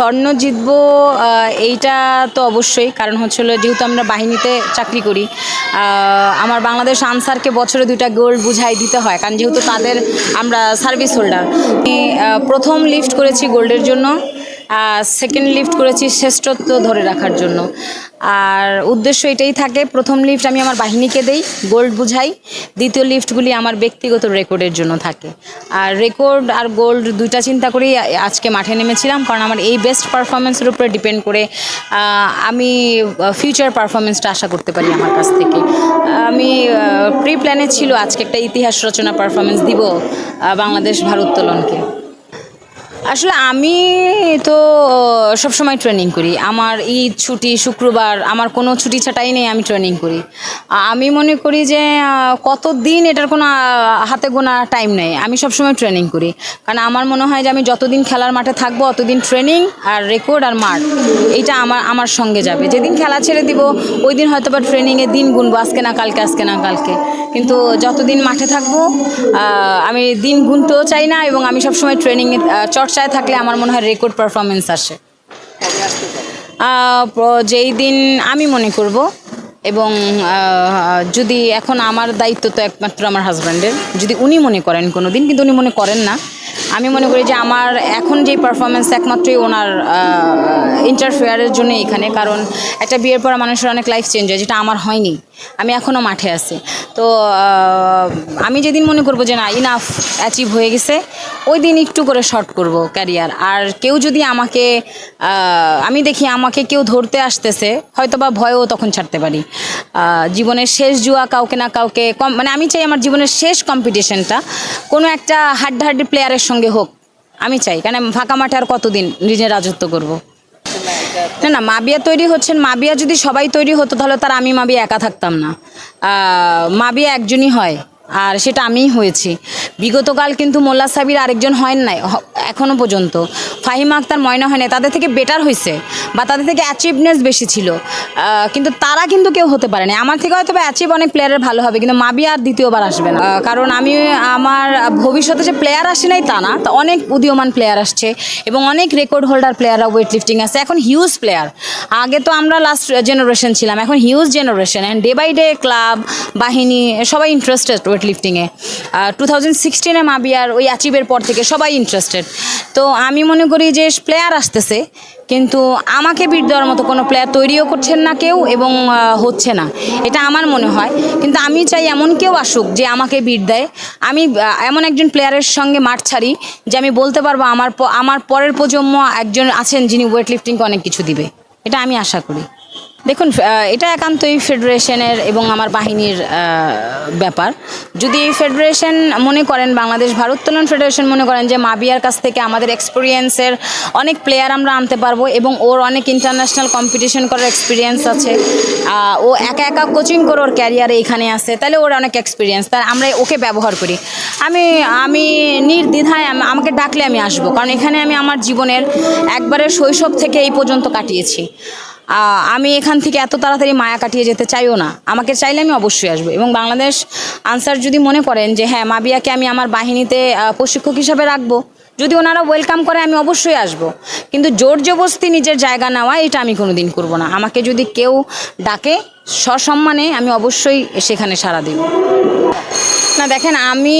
স্বর্ণ জিতবো এইটা তো অবশ্যই। কারণ হচ্ছিল যেহেতু আমরা বাহিনীতে চাকরি করি আমার বাংলাদেশ আনসারকে বছরে দুইটা গোল্ড বুঝাই দিতে হয়। কারণ যেহেতু তাদের আমরা সার্ভিস হোল্ডার প্রথম লিফট করেছি গোল্ডের জন্য। সেকেন্ড লিফট করেছি শ্রেষ্ঠত্ব ধরে রাখার জন্য। আর উদ্দেশ্য এটাই থাকে, প্রথম লিফট আমি আমার বাহিনীকে দেই গোল্ড বুঝাই, দ্বিতীয় লিফটগুলি আমার ব্যক্তিগত রেকর্ডের জন্য থাকে। আর রেকর্ড আর গোল্ড দুইটা চিন্তা করেই আজকে মাঠে নেমেছিলাম, কারণ আমার এই বেস্ট পারফরমেন্সের উপরে ডিপেন্ড করে আমি ফিউচার পারফরমেন্সটা আশা করতে পারি আমার কাছ থেকে। আমি প্রি প্ল্যানে ছিল আজকে একটা ইতিহাস রচনা পারফরমেন্স দিব বাংলাদেশ ভারোত্তোলনকে। আসলে আমি তো সবসময় ট্রেনিং করি। আমার ঈদ, ছুটি, শুক্রবার, আমার কোনো ছুটি ছাটাই নেই, আমি ট্রেনিং করি। আমি মনে করি যে কত দিন এটার কোনো হাতে গোনা টাইম নেই। আমি সবসময় ট্রেনিং করি। কারণ আমার মনে হয় যে, আমি যতদিন খেলার মাঠে থাকব, অতদিন ট্রেনিং আর রেকর্ড আর মাঠ এইটা আমার আমার সঙ্গে যাবে। যেদিন খেলা ছেড়ে দিব, ওই দিন হয়তো বা ট্রেনিংয়ে দিন গুনবো, আজকে না কালকে, আজকে না কালকে। কিন্তু যতদিন মাঠে থাকব আমি দিন গুনতেও চাই না এবং আমি সবসময় ট্রেনিংয়ে চর্চায় থাকলে আমার মনে হয় রেকর্ড পারফরমেন্স আসে। যেই দিন আমি মনে করব এবং যদি এখন আমার দায়িত্ব তো একমাত্র আমার হাজব্যান্ডের যদি উনি মনে করেন কোনো দিন কিন্তু উনি মনে করেন না। আমি মনে করি যে আমার এখন যে পারফরমেন্স একমাত্রই ওনার ইন্টারফেয়ারের জন্য এখানে। কারণ একটা বিয়ের পর মানুষের অনেক লাইফ চেঞ্জ হয়, যেটা আমার হয়নি। আমি এখনও মাঠে আছি। তো আমি যেদিন মনে করব যে না ইনাফ অ্যাচিভ হয়ে গেছে, ওই দিন একটু করে শর্ট করব ক্যারিয়ার আর কেউ যদি আমাকে আমি দেখি আমাকে কেউ ধরতে আসতেছে হয়তো বা ভয়ও তখন ছাড়তে পারি। জীবনের শেষ জুয়া কাউকে না কাউকে কম মানে আমি চাই আমার জীবনের শেষ কম্পিটিশনটা কোনো একটা হাড্ডাহাড্ডি প্লেয়ারের সঙ্গে হোক, আমি চাই। কেন ফাঁকা মাঠে আর কতদিন নিজে রাজত্ব করব? না না, মাবিয়া তৈরি হচ্ছেন। মাবিয়া যদি সবাই তৈরি হতো, তাহলে তার আমি মাবিয়া একা থাকতাম না। মাবিয়া একজনই হয়। আর সেটা আমিই হয়েছি। বিগতকাল কিন্তু মোল্লা সাবির আরেকজন হয় নাই, হ- এখনও পর্যন্ত। ফাহিমা আক্তার ময়না হয় তাদের থেকে বেটার হয়েছে বা তাদের থেকে অ্যাচিভনেস বেশি ছিল। কিন্তু তারা কিন্তু কেউ হতে পারেনি আমার থেকে হয়তো অ্যাচিভ অনেক প্লেয়ারের ভালো হবে, কিন্তু মাবিয়া আর দ্বিতীয়বার আসবে না। কারণ আমি, আমার ভবিষ্যতে যে প্লেয়ার আসে নাই তা না, তা অনেক উদীয়মান প্লেয়ার আসছে এবং অনেক রেকর্ড হোল্ডার প্লেয়াররা ওয়েট লিফটিং আছে। এখন হিউজ প্লেয়ার আগে তো আমরা লাস্ট জেনারেশন ছিলাম, এখন huge generation and day by day club বাহিনী, সবাই ইন্টারেস্টেড ওয়েট লিফটিংয়ে। টু থাউজেন্ড সিক্সটিনে মাবিয়ার ওই অ্যাচিভের পর থেকে সবাই ইন্টারেস্টেড তো আমি মনে করি যে প্লেয়ার আসতেছে, কিন্তু আমাকে বিট দেওয়ার মতো কোনো প্লেয়ার তৈরিও করছেন না কেউ এবং হচ্ছে না। এটা আমার মনে হয়। কিন্তু আমি চাই এমন কেউ আসুক যে আমাকে বিট দেয়। আমি এমন একজন প্লেয়ারের সঙ্গে মাঠ ছাড়ি যে আমি বলতে পারব আমার আমার পরের প্রজন্ম একজন আছেন যিনি ওয়েট লিফটিংকে অনেক কিছু দিবে। এটা আমি আশা করি। দেখুন এটা একান্তই ফেডারেশনের এবং আমার বাহিনীর ব্যাপার। যদি এই ফেডারেশন মনে করেন, বাংলাদেশ ভারোত্তোলন ফেডারেশন মনে করেন যে মাবিয়ার কাছ থেকে আমাদের এক্সপিরিয়েন্সের অনেক প্লেয়ার আমরা আনতে পারব এবং ওর অনেক ইন্টারন্যাশনাল কম্পিটিশন করার এক্সপিরিয়েন্স আছে ও একা একা কোচিং করে ওর ক্যারিয়ারে এখানে আছে, তাহলে ওর অনেক এক্সপিরিয়েন্স তাই আমরা ওকে ব্যবহার করি। আমি আমি নির্দ্বিধায় আমাকে ডাকলে আমি আসব, কারণ এখানে আমি আমার জীবনের একবারে শৈশব থেকে এই পর্যন্ত কাটিয়েছি। আমি এখান থেকে এত তাড়াতাড়ি মায়া কাটিয়ে যেতে চাইও না। আমাকে চাইলে আমি অবশ্যই আসব। এবং বাংলাদেশ আনসার যদি মনে করেন যে হ্যাঁ মাবিয়াকে আমি আমার বাহিনীতে প্রশিক্ষক হিসাবে রাখব। যদি ওনারা ওয়েলকাম করে, আমি অবশ্যই আসব। কিন্তু জোর জবস্তি নিজের জায়গা নেওয়া, এটা আমি কোনো দিন করব না। আমাকে যদি কেউ ডাকে, সসম্মানে আমি অবশ্যই সেখানে সাড়া দেব। না, দেখেন, আমি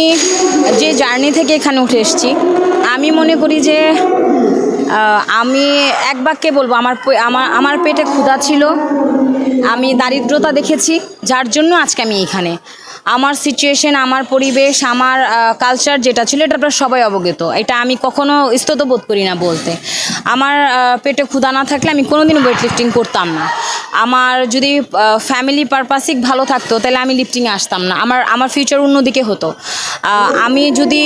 যে জার্নি থেকে এখানে উঠে এসেছি, আমি মনে করি যে আমি এক বাক্যে বলব, আমার আমার আমার পেটে ক্ষুধা ছিল, আমি দারিদ্রতা দেখেছি, যার জন্য আজকে আমি এখানে। আমার সিচুয়েশন আমার পরিবেশ, আমার কালচার যেটা ছিল, এটা আপনারা সবাই অবগত। এটা আমি কখনো স্তত বোধ করি না বলতে। আমার পেটে ক্ষুধা না থাকলে আমি কোনোদিন ওয়েট লিফটিং করতাম না। আমার যদি ফ্যামিলি পারপাসিক ভালো থাকতো, তাহলে আমি লিফটিংয়ে আসতাম না। আমার আমার ফিউচার অন্যদিকে হতো। আমি যদি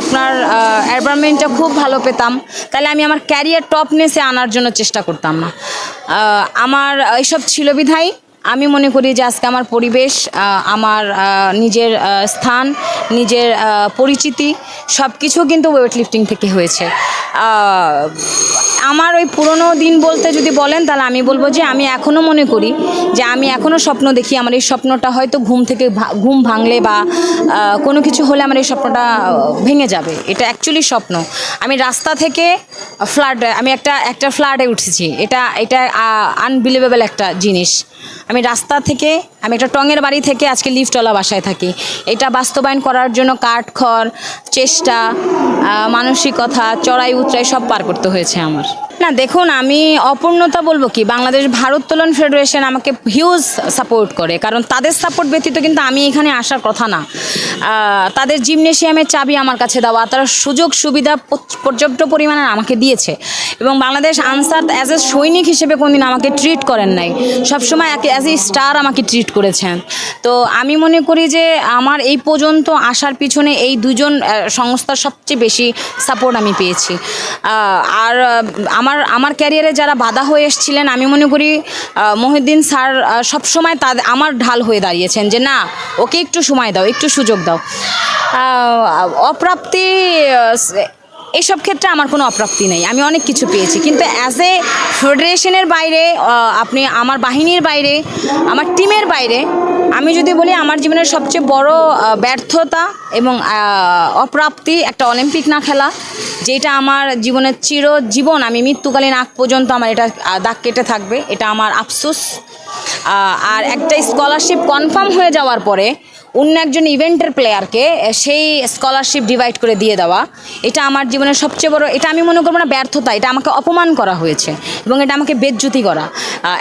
আপনার এনভায়রনমেন্টটা খুব ভালো পেতাম, তাহলে আমি আমার ক্যারিয়ার টপনেসে আনার জন্য চেষ্টা করতাম না। আমার, এইসব ছিল বিধায় আমি মনে করি যে আজকে আমার পরিবেশ আমার নিজের স্থান, নিজের পরিচিতি সব কিছু কিন্তু ওয়েট লিফটিং থেকে হয়েছে। আমার ওই পুরনো দিন বলতে যদি বলেন, তাহলে আমি বলব যে আমি এখনও মনে করি যে আমি এখনও স্বপ্ন দেখি আমার এই স্বপ্নটা হয়তো ঘুম থেকে ঘুম ভাঙলে বা কোনো কিছু হলে আমার এই স্বপ্নটা ভেঙে যাবে। এটা অ্যাকচুয়ালি স্বপ্ন। আমি রাস্তা থেকে ফ্ল্যাট আমি একটা একটা ফ্ল্যাটে উঠেছি। এটা এটা আনবিলিভেবল একটা জিনিস। আমি রাস্তা থেকে, আমি একটা টঙের বাড়ি থেকে আজকে লিফটওয়ালা বাসায় থাকি। এটা বাস্তবায়ন করার জন্য কাঠখড় চেষ্টা মানসিকতা চড়াই উতরাই সব পার করতে হয়েছে আমার। না দেখুন আমি অপূর্ণতা বলব কি বাংলাদেশ ভারোত্তোলন ফেডারেশন আমাকে হিউজ সাপোর্ট করে। কারণ তাদের সাপোর্ট ব্যতীত কিন্তু আমি এখানে আসার কথা না। তাদের জিমনেশিয়ামের চাবি আমার কাছে দেওয়া তারা সুযোগ সুবিধা পর্য- পর্যাপ্ত পরিমাণে আমাকে দিয়েছে। এবং বাংলাদেশ আনসার অ্যাজ এ সৈনিক হিসেবে কোনদিন আমাকে ট্রিট করেন নাই। সবসময় অ্যাজ এ স্টার আমাকে ট্রিট করেছেন। তো আমি মনে করি যে আমার এই পর্যন্ত আসার পিছনে এই দুজন সংস্থার সবচেয়ে বেশি সাপোর্ট আমি পেয়েছি। আর আহ, আমার আমার ক্যারিয়ারে যারা বাধা হয়ে এসেছিলেন, আমি মনে করি মহিউদ্দিন স্যার সবসময় তাদের, আমার ঢাল হয়ে দাঁড়িয়েছেন যে না, ওকে একটু সময় দাও, একটু সুযোগ দাও। অপ্রাপ্তি আহ, এইসব ক্ষেত্রে আমার কোনো অপ্রাপ্তি নেই। আমি অনেক কিছু পেয়েছি। কিন্তু অ্যাজ এ ফেডারেশনের বাইরে আপনি আমার বাহিনীর বাইরে আমার টিমের বাইরে আমি যদি বলি আমার জীবনের সবচেয়ে বড় ব্যর্থতা এবং অপ্রাপ্তি একটা অলিম্পিক না খেলা যেটা আমার জীবনের চির জীবন আমি মৃত্যুকালীন আগ পর্যন্ত আমার এটা দাগ কেটে থাকবে এটা আমার আফসোস। আর একটা স্কলারশিপ কনফার্ম হয়ে যাওয়ার পরে অন্য একজন ইভেন্টের প্লেয়ারকে সেই স্কলারশিপ ডিভাইড করে দিয়ে দেওয়া। এটা আমার জীবনের সবচেয়ে বড়, এটা আমি মনে করব না ব্যর্থতা, এটা আমাকে অপমান করা হয়েছে এবং এটা আমাকে বেজ্জুতি করা।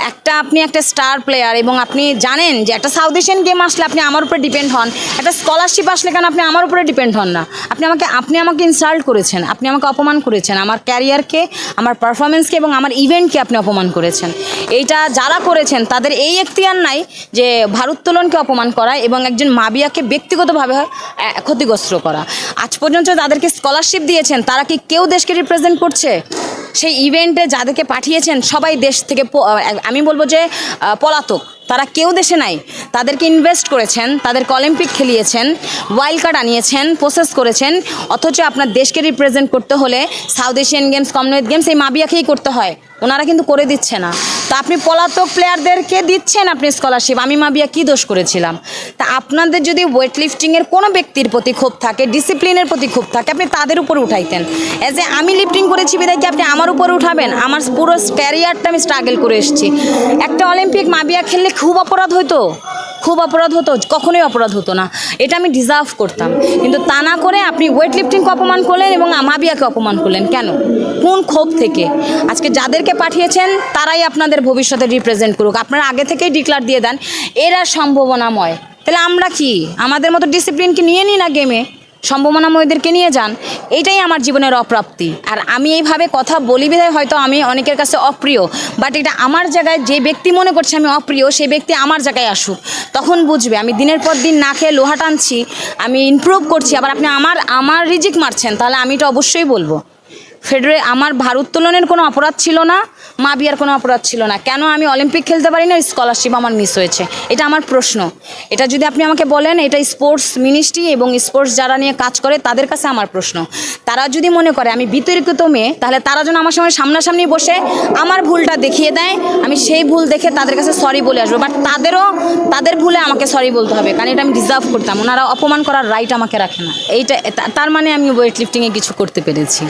একটা আপনি একটা স্টার প্লেয়ার এবং আপনি জানেন যে একটা সাউথ এশিয়ান গেম আসলে আপনি আমার উপরে ডিপেন্ড হন, একটা স্কলারশিপ আসলে কেন আপনি আমার উপরে ডিপেন্ড হন না? আপনি আমাকে আপনি আমাকে ইনসাল্ট করেছেন, আপনি আমাকে অপমান করেছেন, আমার ক্যারিয়ারকে আমার পারফরমেন্সকে এবং আমার ইভেন্টকে আপনি অপমান করেছেন। এইটা যারা করেছেন, তাদের এই এখতিয়ার নাই যে ভারোত্তোলনকে অপমান করা এবং একজন মাবিয়াকে ব্যক্তিগতভাবে ক্ষতিগ্রস্ত করা। আজ পর্যন্ত যাদেরকে স্কলারশিপ দিয়েছেন, তারা কি কেউ দেশকে রিপ্রেজেন্ট করছে? সেই ইভেন্টে যাদেরকে পাঠিয়েছেন, সবাই দেশ থেকে আমি বলব যে পলাতক। তারা কেউ দেশে নাই। তাদেরকে ইনভেস্ট করেছেন তাদেরকে অলিম্পিক খেলিয়েছেন ওয়াইল্ড কার্ড আনিয়েছেন প্রসেস করেছেন, অথচ আপনার দেশকে রিপ্রেজেন্ট করতে হলে South Asian Games Commonwealth Games এই মাবিয়াকেই করতে হয়। ওনারা কিন্তু করে দিচ্ছে না। তা আপনি পলাতক প্লেয়ারদেরকে দিচ্ছেন আপনি স্কলারশিপ আমি মাবিয়া কী দোষ করেছিলাম? তা আপনাদের যদি ওয়েট লিফটিংয়ের কোনো ব্যক্তির প্রতি ক্ষোভ থাকে ডিসিপ্লিনের প্রতি ক্ষোভ থাকে, আপনি তাদের উপর উঠাইতেন। অ্যাজ এ আমি লিফটিং করেছি বিদায় কি আপনি আমার উপর উঠাবেন? আমার পুরো ক্যারিয়ারটা আমি স্ট্রাগল করে এসেছি। একটা অলিম্পিক মাবিয়া খেললে খুব অপরাধ হতো খুব অপরাধ হতো? কখনোই অপরাধ হতো না। এটা আমি ডিজার্ভ করতাম। কিন্তু তা না করে আপনি ওয়েট লিফটিংকে অপমান করলেন এবং মাবিয়াকে অপমান করলেন। কেন? কোন ক্ষোভ থেকে? আজকে যাদেরকে পাঠিয়েছেন, তারাই আপনাদের ভবিষ্যতে রিপ্রেজেন্ট করুক। আপনারা আগে থেকেই ডিক্লার দিয়ে দেন, এরা সম্ভাবনাময়। তাহলে আমরা কি? আমাদের মতো ডিসিপ্লিনকে নিয়ে নিই না গেমে সম্ভাবনাময়দেরকে নিয়ে যান। এইটাই আমার জীবনের অপ্রাপ্তি। আর আমি এইভাবে কথা বলি বিধায় হয়তো আমি অনেকের কাছে অপ্রিয় বাট এটা আমার জায়গায় যে ব্যক্তি মনে করছে আমি অপ্রিয় সেই ব্যক্তি আমার জায়গায় আসুক। তখন বুঝবে, আমি দিনের পর দিন না খেয়ে লোহা টানছি, আমি ইমপ্রুভ করছি, আবার আপনি আমার আমার রিজিক মারছেন, তাহলে আমি এটা অবশ্যই বলব। ফেডারে আমার ভারোত্তোলনের কোনো অপরাধ ছিল না, মা বিয়ার কোনো অপরাধ ছিল না। কেন আমি অলিম্পিক খেলতে পারি না? স্কলারশিপ আমার মিস হয়েছে। এটা আমার প্রশ্ন। এটা যদি আপনি আমাকে বলেন, এটা স্পোর্টস মিনিস্ট্রি এবং স্পোর্টস যারা নিয়ে কাজ করে, তাদের কাছে আমার প্রশ্ন। তারা যদি মনে করে আমি বিতর্কিত মেয়ে, তাহলে তারা যেন আমার সঙ্গে সামনাসামনি বসে আমার ভুলটা দেখিয়ে দেয়। আমি সেই ভুল দেখে তাদের কাছে সরি বলে আসব। বাট তাদেরও, তাদের ভুলে আমাকে সরি বলতে হবে। কারণ এটা আমি ডিজার্ভ করতাম। ওনারা অপমান করার রাইট আমাকে রাখে না। এইটা তার মানে আমি ওয়েট লিফটিংয়ে কিছু করতে পেরেছি।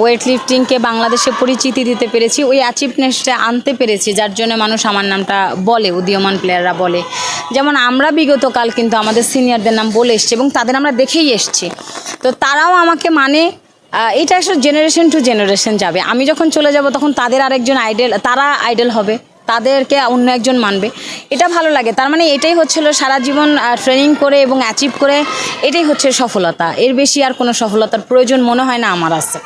ওয়েট লিফটিংকে বাংলাদেশে পরিচিতি দিতে পেরেছি, ওই অ্যাচিভনেসটা আনতে পেরেছি, যার জন্য মানুষ আমার নামটা বলে, উদীয়মান প্লেয়াররা বলে। যেমন আমরা বিগত কাল কিন্তু আমাদের সিনিয়রদের নাম বলে এসছি এবং তাদের আমরা দেখেই এসছি। তো তারাও আমাকে মানে এটা আসলে জেনারেশন টু জেনারেশন যাবে। আমি যখন চলে যাব তখন তাদের আরেকজন আইডল তারা আইডল হবে। তাদেরকে অন্য একজন মানবে। এটা ভালো লাগে। তার মানে এটাই হচ্ছিল সারা জীবন ট্রেনিং করে এবং অ্যাচিভ করে, এটাই হচ্ছে সফলতা। এর বেশি আর কোনো সফলতার প্রয়োজন মনে হয় না আমার আছে।